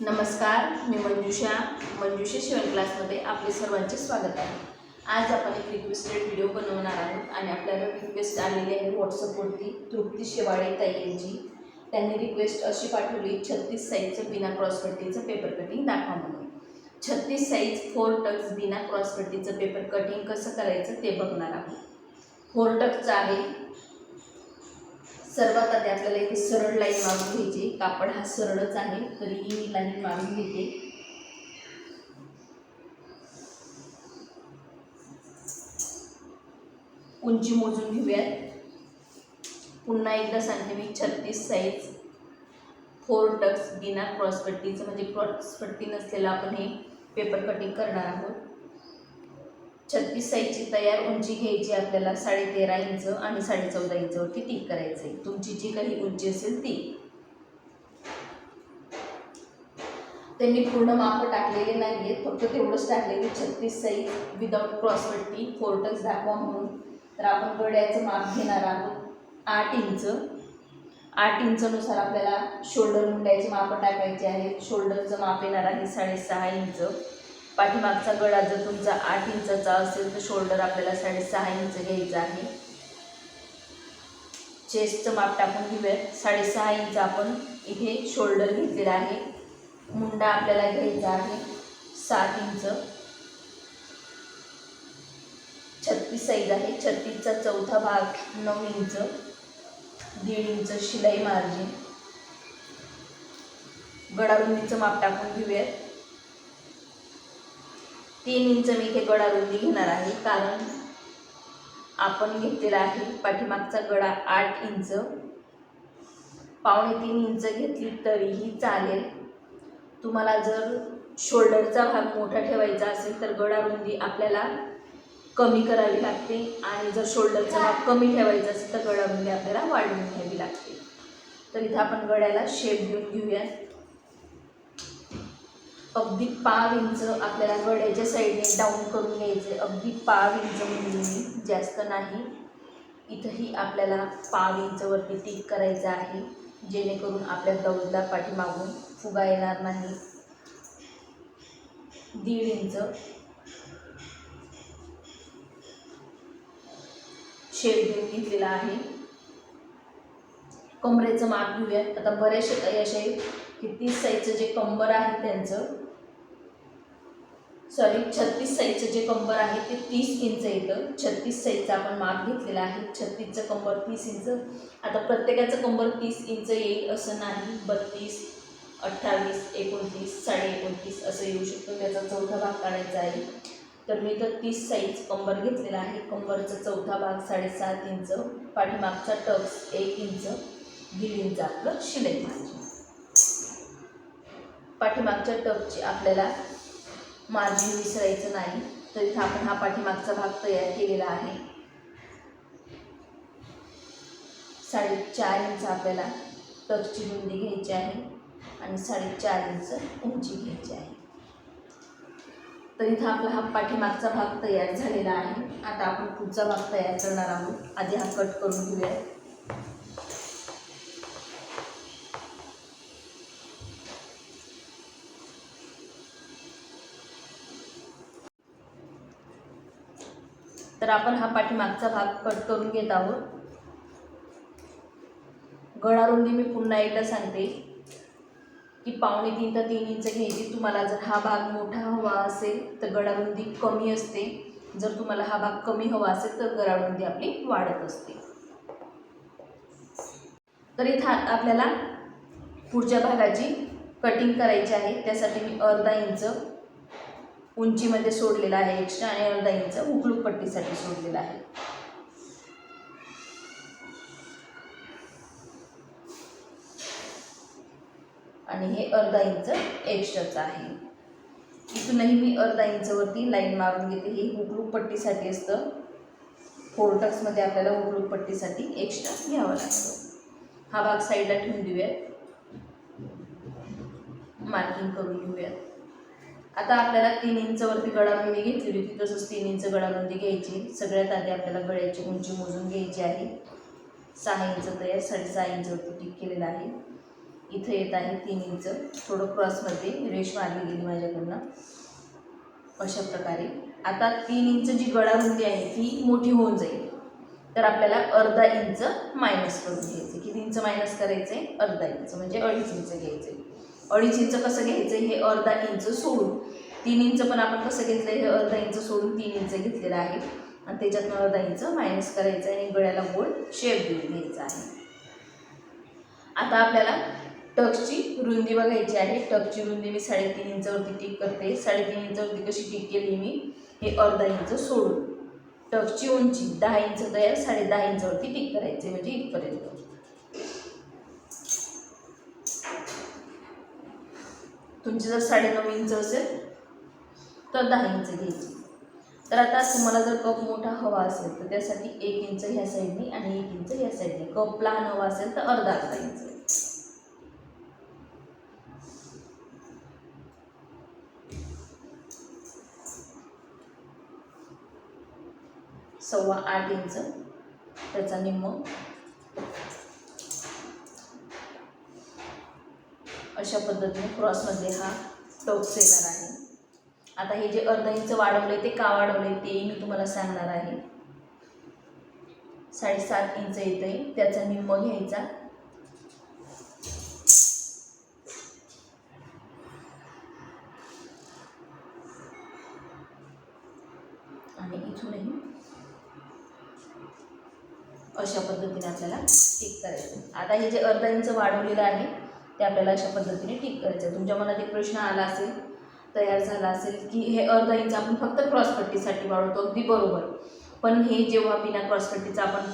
नमस्कार मी मंजुषा. मंजुषा शिवण क्लासमध्ये आपले सर्वांचे स्वागत आहे. आज आपण एक रिक्वेस्टेड व्हिडिओ बनवणार आहोत आणि आपल्याला रिक्वेस्ट आलेली आहे व्हॉट्सअपवरती तृप्ती शेवाळे ताई यांची. त्यांनी रिक्वेस्ट अशी पाठवली छत्तीस साईजचं बिना क्रॉसपट्टीचं पेपर कटिंग दाखवा म्हणून. छत्तीस साईज फोर टक्स बिना क्रॉसपट्टीचं पेपर कटिंग कसं करायचं ते बघणार आहोत. फोर टक्सचं आहे सर्वात आधी आपल्याला इथे सरळ लाईन मारून घ्यायची. कापड हा सरळच आहे तरीही मी लाईन मारून घेते. उंची मोजून घेऊयात. पुन्हा एकदा सांगते मी छत्तीस साईज फोर टक्स बिना क्रॉसपट्टीचं म्हणजे क्रॉसपट्टी नसलेलं आपण हे पेपर कटिंग करणार आहोत. छत्तीस साईजची तयार उंची घ्यायची आपल्याला साडेतेरा इंच आणि साडे चौदा इंचवरती टिक करायचं आहे तुमची जी काही उंची असेल ती. त्यांनी पूर्ण माप टाकलेले नाही आहेत फक्त तेवढंच टाकलेले छत्तीस साईज विदाऊट क्रॉसपट्टी फोर्टक्स दाखवा म्हणून. तर आपण गड्याचं माप घेणार आहोत आठ इंच. आठ इंचनुसार आपल्याला शोल्डर मुंड्याचे माप टाकायचे आहेत शोल्डरचं माप येणार आहे साडेसहा इंच. पाठीमागचा गळा जर तुमचा आठ इंचाचा असेल तर शोल्डर आपल्याला साडेसहा इंच घ्यायचं आहे. चेस्टचं माप टाकून घेऊयात. साडेसहा इंच आपण इथे शोल्डर घेतलेला आहे. मुंडा आपल्याला घ्यायचा आहे. सात इंच. छत्तीस साईज आहे. छत्तीसचा चौथा भाग नऊ इंच. दीड इंच शिलाई मार्जिन गडारुंदीचं माप टाकून घेऊयात. तीन इंच मी इथे गडा रुंदी घेणार आहे कारण आपण घेतलेला आहे पाठीमागचा गडा आठ इंच. पावणे तीन इंच घेतली तरीही चालेल. तुम्हाला जर शोल्डरचा भाग मोठा ठेवायचा असेल तर गडा रुंदी आपल्याला कमी करावी लागते आणि जर शोल्डरचा भाग कमी ठेवायचा असेल तर गडा रुंदी आपल्याला वाढवून घ्यावी लागते. तर इथं आपण गड्याला शेप देऊन घेऊयात. अगदी पाव इंच आपल्याला गड्याच्या साईडने डाऊन करून घ्यायचे अगदी पाव इंच म्हणजे मी जास्त नाही. इथंही आपल्याला पाव इंचवरती टिक करायचं आहे. जेणेकरून आपल्या ब्लाऊजला पाठीमागून फुगा येणार नाही. दीड इंच. शेप देऊन घेतलेला आहे. कमरेचं माप घेऊया. आता बरेचसे असे की तीस साईजचं जे कंबर आहे त्यांचं सॉरी छत्तीस साईजचं जे कंबर आहे ते तीस इंच येतं छत्तीस साईजचं आपण माप घेतलेला आहे. छत्तीसचं कंबर तीस इंच. आता प्रत्येकाचं कंबर तीस इंच येईल असं नाही. बत्तीस अठ्ठावीस एकोणतीस साडे एकोणतीस असं येऊ शकतो. त्याचा चौथा भाग काढायचा आहे. तर मी तर तीस साईज कंबर घेतलेला आहे. कंबरचा चौथा भाग साडेसात इंच. पाठीमागचा टक्स एक इंच. दीड इंच आपलं शिलाई पाहिजे पाठीमागच्या टपची आपल्याला मार्जिन विसरायचं नाही. तर इथं आपण हा पाठीमागचा भाग तयार केलेला आहे. साडेचार इंच आपल्याला टचची रुंदी घ्यायची आहे आणि साडेचार इंच उंची घ्यायची आहे. तर इथं आपला हा पाठीमागचा भाग तयार झालेला आहे. आता आपण पुढचा भाग तयार करणार आहोत. आधी हा कट करून घेऊया. तर आपण हा पाठीमागचा भाग कट करून घेत आहोत. गळारुंदी मी पुन्हा एकदा सांगते की पावणे तीन तर तीन इंच घ्यायची. तुम्हाला जर हा भाग मोठा हवा असेल तर गळारुंदी कमी असते. जर तुम्हाला हा भाग कमी हवा असेल तर गळारुंदी आपली वाढत असते. तर इथं आपल्याला पुढच्या भागाची कटिंग करायची आहे. त्यासाठी मी अर्धा इंच उंचीमध्ये सोडलेला आहे एक्स्ट्रा आणि अर्धा इंच उकलूक पट्टीसाठी सोडलेला आहे. आणि हे अर्धा इंच एक्स्ट्राचं आहे. इथूनही मी अर्धा इंचवरती लाईन मारून घेते. ही उकलूक पट्टीसाठी असतं. फोरटक्समध्ये आपल्याला उकलूक पट्टीसाठी एक्स्ट्रा घ्यावं लागतं. हा भाग साईडला ठेवून देऊयात. मार्किंग करून घेऊयात. आता आपल्याला तीन इंचवरती गळारुंदी घेतली होती तसंच तीन इंच गळारुंदी घ्यायची. सगळ्यात आधी आपल्याला गळ्याची उंची मोजून घ्यायची आहे. सहा इंच तयार साडेसहा इंचवरती टिक केलेलं आहे. इथं येत आहे तीन इंच. थोडं क्रॉसमध्ये रेश मारली गेली माझ्याकडनं. अशा प्रकारे. आता तीन इंच जी गळारुंदी आहे ती मोठी होऊन जाईल. तर आपल्याला अर्धा इंच मायनस करून घ्यायचं. किती इंच मायनस करायचं आहे अर्धा इंच. म्हणजे अडीच इंच घ्यायचं आहे अडीच इंच कसं घ्यायचं हे अर्धा इंच सोडून. तीन इंच पण आपण कसं घेतलं हे अर्धा इंच सोडून तीन इंच घेतलेलं आहे. आणि त्याच्यातनं अर्धा इंच मायनस करायचं आहे आणि गळ्याला गोल शेप देऊन घ्यायचा आहे. आता आपल्याला टक्सची रुंदी बघायची आहे. टक्सची रुंदी मी साडेतीन इंचावरती टिक करते. साडेतीन इंचावरती कशी टिक केली मी? हे अर्धा इंच सोडून. टक्सची उंची दहा इंच तयार साडे दहा इंचावरती टिक करायचे म्हणजे इथपर्यंत. तुमची जर साडेनऊ इंच असेल तर दहा इंच घ्यायची. तर आता तुम्हाला जर कप मोठा हवा असेल तर त्यासाठी एक इंच ह्या साईडने आणि एक इंच ह्या साईडने. कप लहान हवा असेल तर अर्धा अर्धा इंच. सव्वा आठ इंच त्याचा निम्म. अशा पद्धतीने क्रॉसमध्ये हा टोक्स येणार आहे. आता हे जे अर्ध इंच वाढवले ते का वाढवले ते मी तुम्हाला सांगणार आहे. साडेसात इंच येत आहे त्याचा निम्म घ्यायचा. आणि इथूनही अशा पद्धतीने आपल्याला टिक करायचं. आता हे जे अर्धा इंच वाढवलेलं आहे ते आपल्याला अशा पद्धतीने ठीक करायचं. तुमच्या मनात एक प्रश्न आला असेल तयार झाला असेल की हे अर्धा इंच आपण फक्त क्रॉसपट्टीसाठी वाढवतो अगदी बरोबर. पण हे जेव्हा बिना क्रॉसपट्टीचा आपण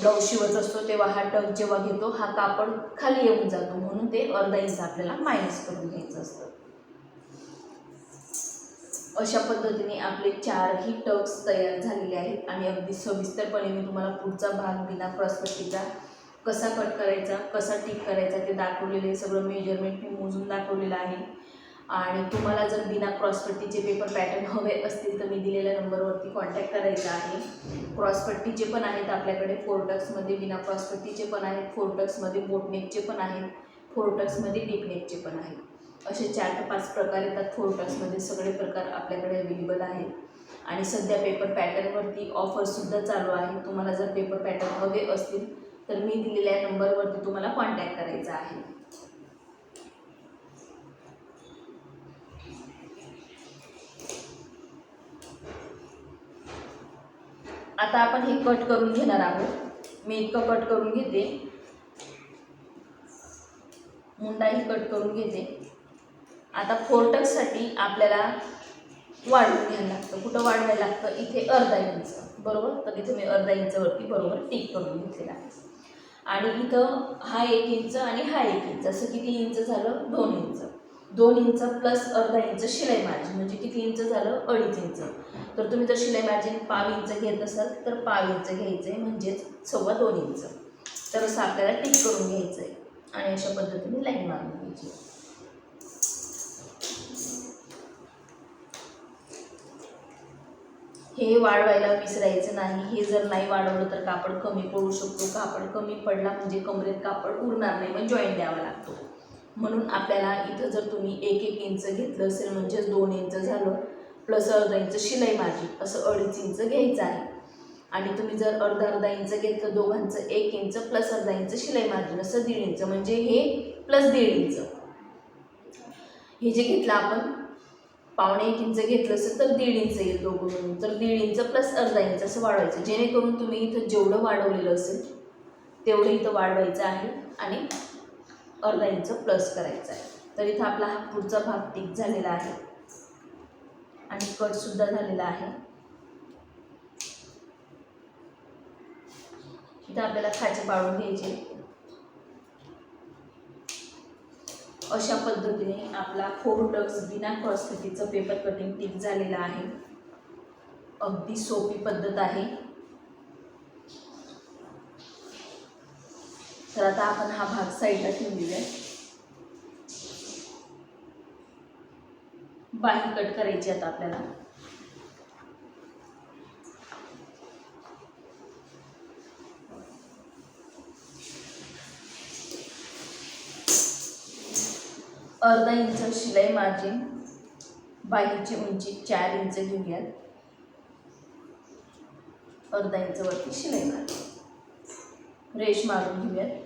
ब्लाऊज शिवत असतो तेव्हा हा टक जेव्हा घेतो हा कापड खाली येऊन जातो. म्हणून ते अर्धा इंच आपल्याला मायनस करून घ्यायचं असतं. अशा पद्धतीने आपले चारही टक्स तयार झालेले आहेत. आणि अगदी सविस्तरपणे मी तुम्हाला पुढचा भाग बिना क्रॉसपट्टीचा कसा कट करायचा कसा टिक करायचा ते दाखवलेले आहे. सगळं मेजरमेंट मी मोजून दाखवलेलं आहे. आणि तुम्हाला जर बिना क्रॉसपट्टीचे पेपर पॅटर्न हवे असतील तर मी दिलेल्या नंबरवरती कॉन्टॅक्ट करायचा आहे. क्रॉसपट्टीचे पण आहेत आपल्याकडे फोरटक्समध्ये बिना क्रॉसपट्टीचे पण आहेत फोरटक्समध्ये बोटनेकचे पण आहेत फोरटक्समध्ये डीपनेकचे पण आहेत. असे चार ते पाच प्रकार येतात फोरटक्समध्ये सगळे प्रकार आपल्याकडे अवेलेबल आहेत. आणि सध्या पेपर पॅटर्नवरती ऑफरसुद्धा चालू आहे. तुम्हाला जर पेपर पॅटर्न हवे असतील तर मी दिलेल्या नंबरवरती तुम्हाला कॉन्टॅक्ट करायचा आहे. आता आपण हे कट करून घेणार आहोत. मी इतकं कट करून घेते. मुंडाही कट करून घेते. आता फोर्टक्ससाठी आपल्याला वाढवून घ्यायला लागतं. कुठं वाढवायला लागतं? इथे अर्धा इंच. बरोबर? तर इथे मी अर्धा इंचवरती बरोबर टिक करून घेतलेला आहे. आणि इथं हा एक इंच आणि हा एक इंच असं किती इंच झालं? दोन इंच. दोन इंच प्लस अर्धा इंच शिलाई मार्जिन म्हणजे किती इंच झालं? अडीच इंच. तर तुम्ही जर शिलाई मार्जिन पाव इंच घेत असाल तर पाव इंच घ्यायचं आहे म्हणजेच सव्वा दोन इंच. तर असं आपल्याला टिक करून घ्यायचं आहे आणि अशा पद्धतीने लाईन मारून घ्यायची. हे वाढवायला विसरायचं नाही. हे जर नाही वाढवलं तर कापड कमी पडू शकतो. कापड कमी पडला म्हणजे कमरेत कापड उरणार नाही. मग जॉईंट द्यावा लागतो. म्हणून आपल्याला इथं जर तुम्ही एक एक इंच घेतलं असेल म्हणजेच दोन इंच झालं प्लस अर्धा इंच शिलाई मार्जिन असं अडीच इंच घ्यायचं आहे. आणि तुम्ही जर अर्धा अर्धा इंच घेतलं दोघांचं एक इंच प्लस अर्धा इंच शिलाई मार्जिन असं दीड इंच. म्हणजे हे प्लस दीड इंच. हे जे घेतलं आपण पावणे एक इंच घेतलं असेल तर दीड इंच येईल दोघं मिळून तर दीड इंच प्लस अर्धा इंच असं वाढवायचं. जेणेकरून तुम्ही इथं जेवढं वाढवलेलं असेल तेवढं इथं वाढवायचं आहे आणि अर्धा इंच प्लस करायचं आहे. तर इथं आपला हा पुढचा भाग टिक झालेला आहे. आणि कटसुद्धा झालेला आहे. इथं आपल्याला खाचे पाळून घ्यायचे. अशा पद्धतीने आपला फोर डक्स बिना क्रॉसकटीचं पेपर कटिंग टिक झालेला आहे. अगदी सोपी पद्धत आहे. तर आता आपण हा भाग साईडला ठेवून देऊया बाही कट करायची आता आपल्याला. अर्धा इंच शिलाई मार्जिन बाहीची उंची चार इंच घेऊयात. अर्धा इंच वरती शिलाई मार्जिन. रेश मारून घेऊयात.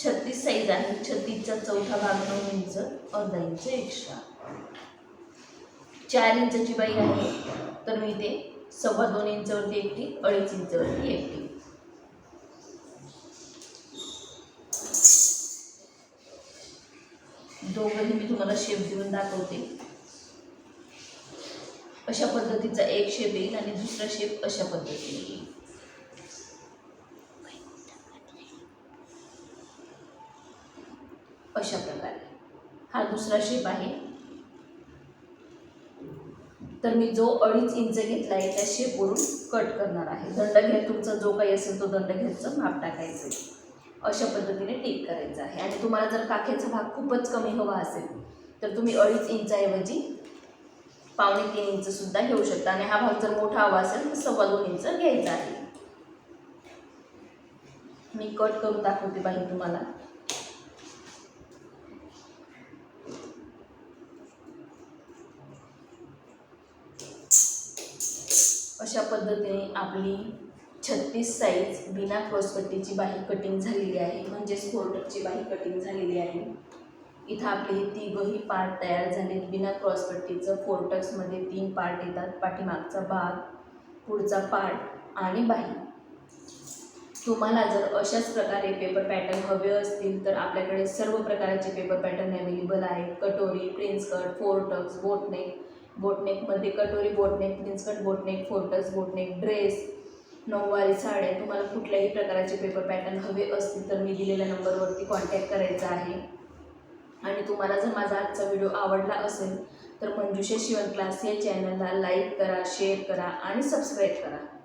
छत्तीस साईज आहे. छत्तीसचा चौथा भाग नऊ इंच अर्धा इंच एक्स्ट्रा चार इंचची बाई आहे तर मी ते सव्वा दोन इंचवरती एकटी अडीच इंचवरती एकटी. दोघंही मी तुम्हाला शेप देऊन दाखवते. अशा पद्धतीचा एक शेप येईल आणि दुसरा शेप अशा पद्धतीने येईल. अशा प्रकारे. हा दुसरा शेप आहे. तर मी जो अडीच इंच घेतला आहे त्या शेपवरून कट करणार आहे. दंड घ्या तुमचा जो काही असेल तो दंड घ्यायचं माप टाकायचं अशा पद्धतीने टीक करायचं आहे. आणि तुम्हाला जर काखेचा भाग खूपच कमी हवा असेल तर तुम्ही अडीच इंचाऐवजी पावणे तीन इंचसुद्धा घेऊ शकता. आणि हा भाग जर मोठा हवा असेल तर सव्वा दोन इंच घ्यायचा आहे. मी कट करून दाखवते बाहेर तुम्हाला. अशा पद्धतीने आपली छत्तीस साईज बिना क्रॉसपट्टीची बाही कटिंग झालेली आहे. म्हणजेच फोल्डरची बाही कटिंग झालेली आहे. इथं आपले हे तिघंही पार्ट तयार झालेत. बिना क्रॉसपट्टीचं फोर्टक्समध्ये तीन पार्ट येतात. पाठीमागचा भाग पुढचा पार्ट आणि बाही. तुम्हाला जर अशाच प्रकारे पेपर पॅटर्न हवे असतील तर आपल्याकडे सर्व प्रकारचे पेपर पॅटर्न अवेलेबल आहेत. कटोरी प्रिन्स कट फोर्टक्स बोटनेक बोटनेकमध्ये कटोरी बोटनेक प्रिन्स कट बोटनेक फोर्टक्स बोटनेक ड्रेस नऊवारी साड्या तुम्हाला कुठल्याही प्रकारचे पेपर पॅटर्न हवे असतील तर मी दिलेल्या नंबरवरती कॉन्टॅक्ट करायचा आहे. आणि तुम्हाला जर माझा आजचा व्हिडिओ आवडला असेल तर मंजुषा शिवण क्लास या चॅनलला लाईक करा शेअर करा आणि सबस्क्राईब करा.